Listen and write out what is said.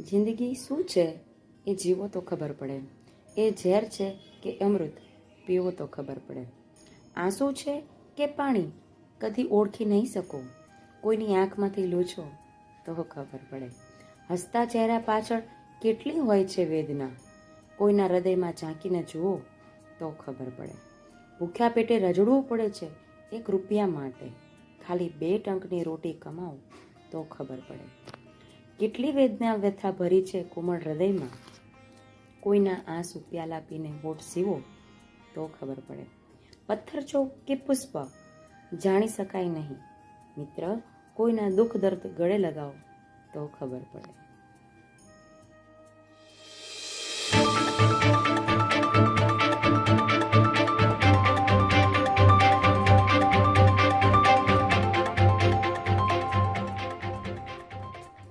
જિંદગી શું છે એ જીવો તો ખબર પડે. એ ઝેર છે કે અમૃત, પીવો તો ખબર પડે. આંસુ છે કે પાણી, કદી ઓળખી નહીં શકો. કોઈની આંખમાંથી લૂછો તો ખબર પડે. હસતા ચહેરા પાછળ કેટલી હોય છે વેદના. કોઈના હૃદયમાં ઝાંકીને જુઓ, તો ખબર પડે. ભૂખ્યા પેટે રજડવું પડે છે એક રૂપિયા માટે. ખાલી બે ટંકની રોટી કમાવો તો ખબર પડે. કેટલી વેદના વ્યથા ભરી છે કોમળ હૃદયમાં? કોઈના આંસુ પ્યાલા પીને હોઠ સીવો તો ખબર પડે. પથ્થર છો કે પુષ્પ? જાણી શકાય નહીં. મિત્ર, કોઈના દુઃખ દર્દ ગળે લગાવો તો ખબર પડે.